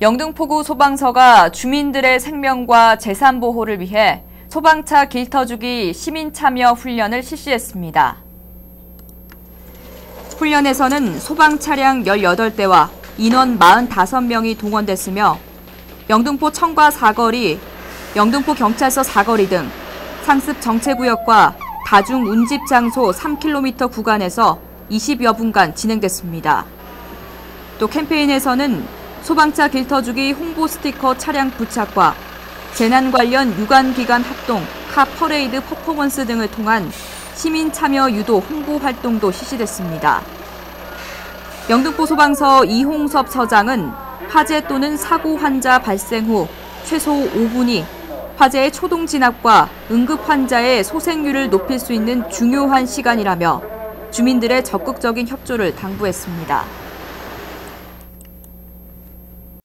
영등포구 소방서가 주민들의 생명과 재산 보호를 위해 소방차 길터주기 시민 참여 훈련을 실시했습니다. 훈련에서는 소방 차량 18대와 인원 45명이 동원됐으며 영등포 청과 사거리, 영등포 경찰서 사거리 등 상습 정체구역과 다중 운집 장소 3km 구간에서 20여 분간 진행됐습니다. 또 캠페인에서는 소방차 길터주기 홍보 스티커 차량 부착과 재난 관련 유관기관 합동, 카 퍼레이드 퍼포먼스 등을 통한 시민 참여 유도 홍보 활동도 실시됐습니다. 영등포 소방서 이홍섭 서장은 화재 또는 사고 환자 발생 후 최소 5분이 화재의 초동 진압과 응급 환자의 소생률을 높일 수 있는 중요한 시간이라며 주민들의 적극적인 협조를 당부했습니다.